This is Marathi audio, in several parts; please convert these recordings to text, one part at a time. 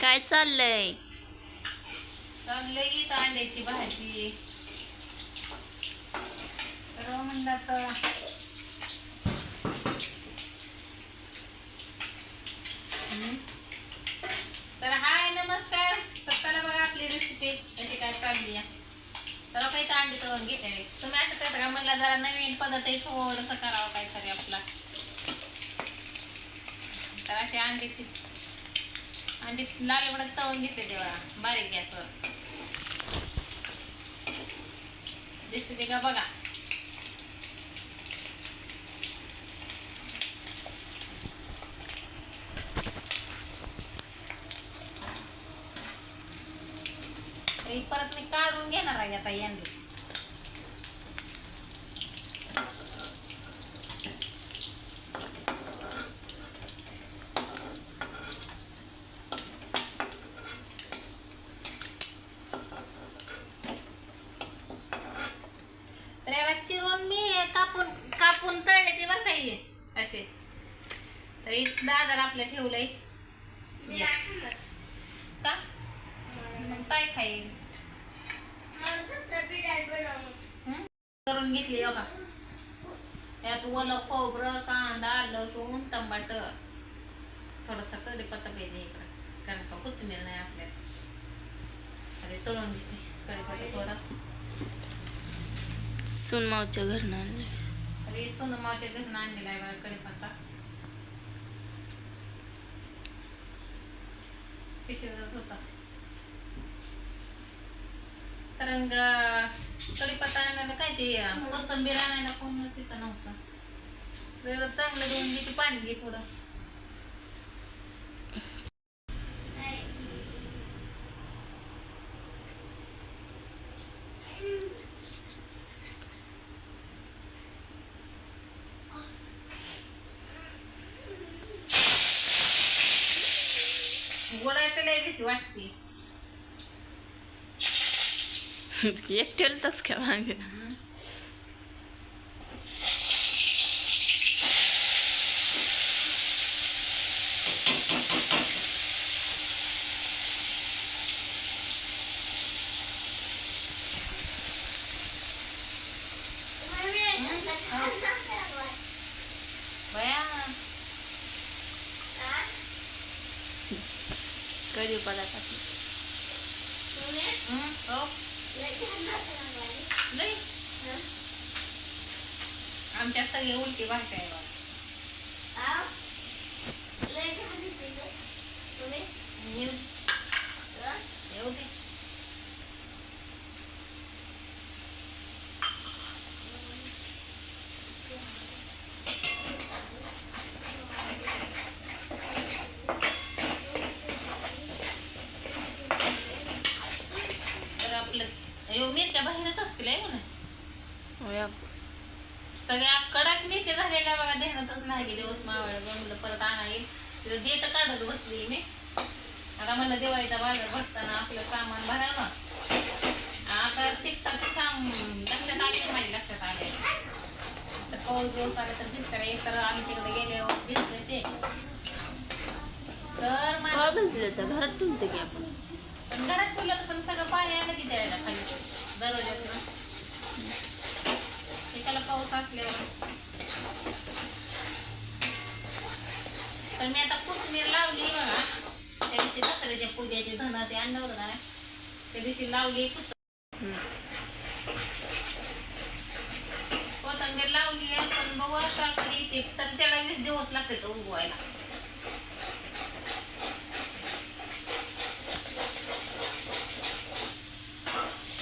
काय चाललंय? चाललंय की भाजी. तर. तर हाय नमस्कार. सत्ताला बघा आपली रेसिपी कशी काय चालली आहे. तर काही तर अंडी करून घेते तुम्ही असं करता का? जरा नवीन पदार्थ आहे थोडंसं करावं काहीतरी आपला. तर अशी अंडीची अंडी लाल एवढं तळून घेते तेव्हा बारीक गॅसवर. दिसते का बघा? परत मी काढून घेणार आहे आता यांनी अंडी तर याला चिरून मी हे कापून कापून तळले ते बरं काही असे तर दादर आपल्या ठेवलंय. का? मग काय खाईल? करून घेतली बघा. त्यात ओलं खोबरं कांदा लसूण टमाट थोडासा कढीपत्ता पाहिजे इकडं. कारण का कोथिंबीर नाही आपल्यात. अरे तळून घेते. कढीपत्ता थोडा. सुनमावच्या घरनं आणलंय. अरे सोनमाच्या घरून आणलेला आहे बघा कढीपत्ता पिशवीवरच होता. कारण कढीपत्ता आणायला काय ते कोथंबीर आणायला कोण तिथं नव्हतं. वेळ चांगलं देऊन घेते पाणी घे थोडं. भीती वाटते एकटेल तस का मागे बया कधी पदार्थ हं, हो. लय आमच्या सगळे उलटी भाषा आहे बघ येऊ येऊ दे तर अयो मिरच्या बाहेरच असतील आहे म्हणा सगळ्या कडक मिरच्या झालेल्या बघा ध्यानातच नाही गेले दिवस मावळ म्हणलं परत आणा येईल तिथं देट काढत बसली मी. आता मला दिवाळीचा बाजार भरताना आपलं सामान भरावं. आता टिकतात साम लक्षात आले माझ्या लक्षात आले तर पाऊस दिवस आला तर दिसतं एक तर आम्ही तिकडे गेल्यावर दिसले ते. तर माझं भिजलं तर घरात तुमचं की आपण. पण घरात ठेवलं तर पण सगळं पाणी आलं की द्यायला खाली दरवाज्यातून त्याला पाऊस असल्यावर. तर मी आता कोथमीर लावली बघा. त्या दिवशी दसऱ्याच्या पूजेचे धना ते आणलं ना. त्या दिवशी लावली कुत कोथंबीर लावली आहे पण बघू असं कधी तर त्याला वीस दिवस लागते उगवायला.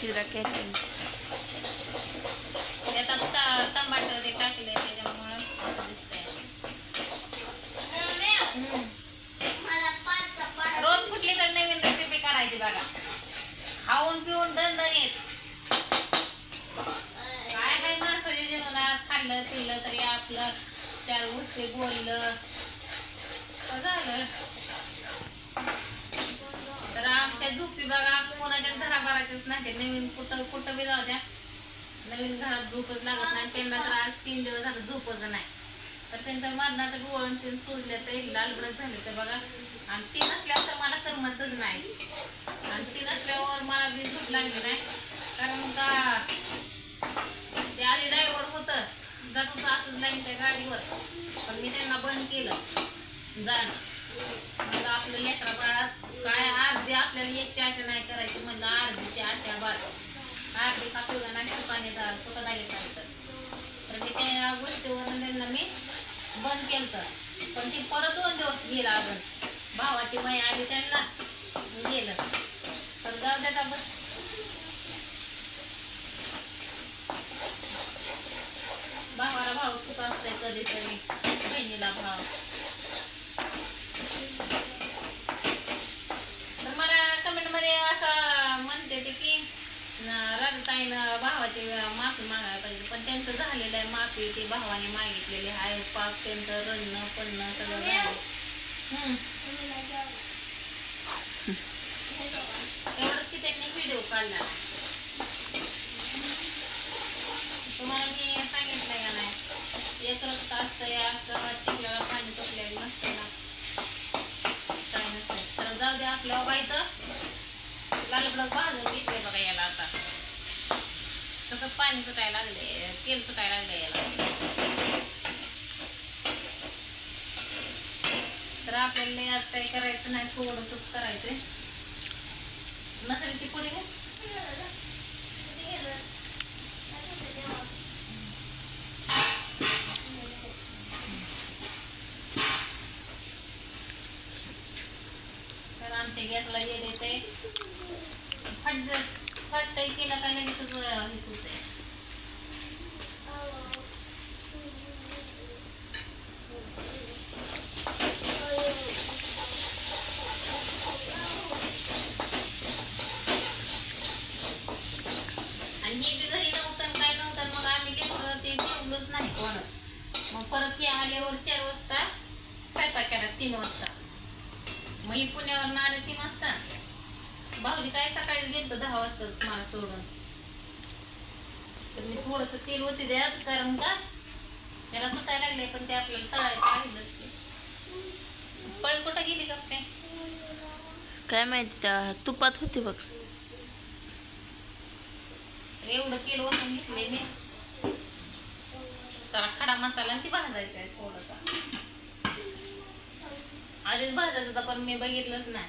शिरा केली. त्यात टमाटर ते टाकले त्याच्यामुळं रोज कुठली तर नवीन रेसिपी करायची बघा. खाऊन पिऊन दणदणीत. काय काय माणसाच्या जीवनात खाल्लं पिलं तरी आपलं चार गोष्टी बोललं. झालं. तर झोपी बघा कोणाच्या घराबाराच्याच नाही नवीन कुठं कुठं बी जाऊ द्या. नवीन घरात झोपच लागत नाही त्यांना तर आज तीन दिवस झालं झोपच नाही. तर त्यांचं मरणाचं गोळण तीन सुजले तर एक लाल झाले तर बघा. आणि ते नसल्यावर तर मला करमतच जाणं मग आपलं लेकरा बाळात काय अर्धी आपल्याला एकटी आशा नाही करायची म्हणलं अर्धीची आशा बाळ अर्धी कापूला नाही पाणी स्वतः नाही तर तर मी त्या गोष्टीवरून त्यांना मी बंद केलं पण ती परत दोन दिवस गेला आपण भावाची माई आली त्यांना. गेलं. तर जाऊ द्या बस भावाला भाऊ खूप असतंय कधीतरी बहिणीला भाव तर मला कमेंटमध्ये असं म्हणते ते की राजताईनं भावाची माफी मागायला पाहिजे पण त्यांचं झालेलं आहे माफी ते भावाने मागितलेली आहे पाप त्यांचं रडणं पडणं सगळं झालं हम्म. एवढंच की त्यांनी व्हिडिओ काढला तुम्हाला मी सांगितलं का नाही एक रक्त असतं या टिकल्याला पाणी टोकलेलं नसतं ना काय नसतं तर जाऊ द्या आपल्या बाईचं लालबडक भाजून घेतले बघा याला आता. तसं पाणी सुटायला लागले तेल सुटायला लागले याला तर आपल्याला आज काही करायचं नाही थोडंसंच करायचंय. मसाल्याची पुडी घ्या तर आमच्या गॅसला गेले येते फट फट केलं का लगेच हे आणि हे बी घरी नव्हतं आणि काय नव्हतं आणि मग आम्ही लेकरं ते जेवलोच नाही कोणच मग परत हे आल्यावर चार वाजता स्वयंपाक केला तीन वाजता. मग ही पुण्यावर आले तीन वाजता. भाऊजी काय सकाळी गेलतो दहा वाजता मला सोडून. तर मी थोडस तेल होते द्यात कारण का? त्याला सुटायला लागले पण ते आपल्याला तळायचं राहिलंच ते. पळी कुठं गेली का काय काय माहिती त्या तुपात होती बघ. एवढं तेल ओतून घेतले मी. जरा खडा मसाला आणि ती भाजायचा आहे थोडासा. आधीच भाजायचं होता पण मी बघितलंच नाही.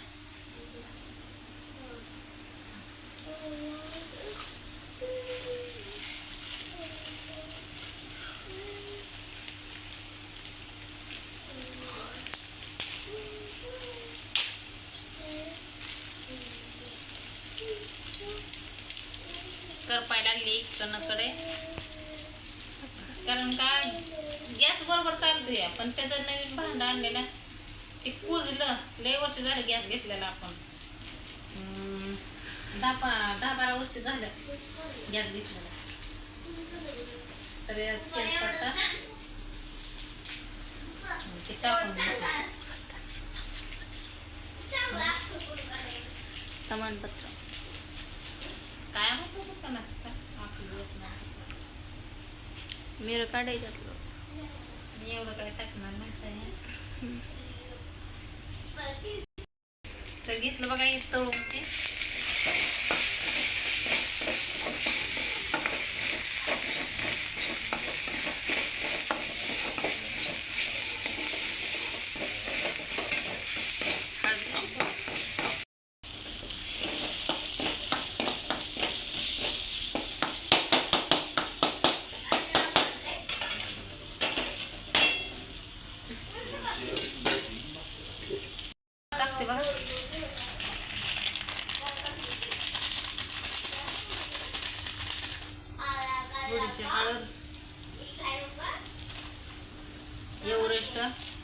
करपायला लागली कणकडे कारण का गॅस बरोबर चालतोय पण त्याचं नवीन भांडं आणलेलं ते कुजलं लय वर्ष झालं गॅस घेतलेला आपण दहा दहा बारा वर्ष झालं गॅस घेतलेला तर ते टाकून. तमानपत्र काय म्हणतो का? आपलं. मिर काढायचं मी एवढं काय टाकणार नाही तर घेतलं बघा हे तळून ते. Russia.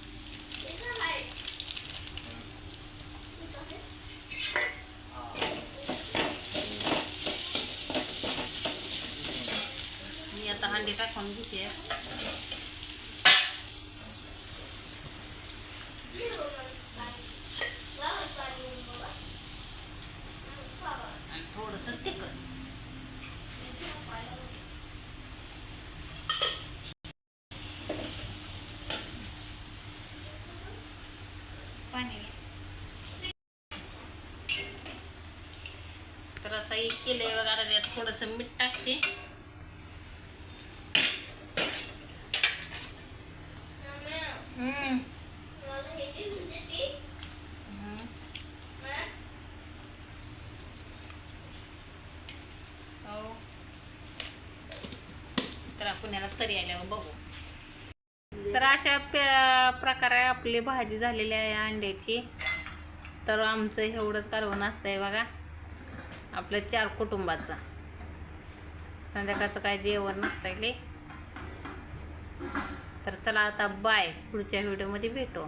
थोडंसं मीठ टाकते. हो. तर तरी आल्यावर बघू. तर अशा प्रकारे आपली भाजी झालेली आहे अंड्याची. तर आमचं एवढंच कारवण असतंय बघा. आपल्या चार कुटुंबाचा. संध्याकाळचं काय जेवण नसतं तर चला आता बाय पुढच्या व्हिडिओमध्ये भेटू.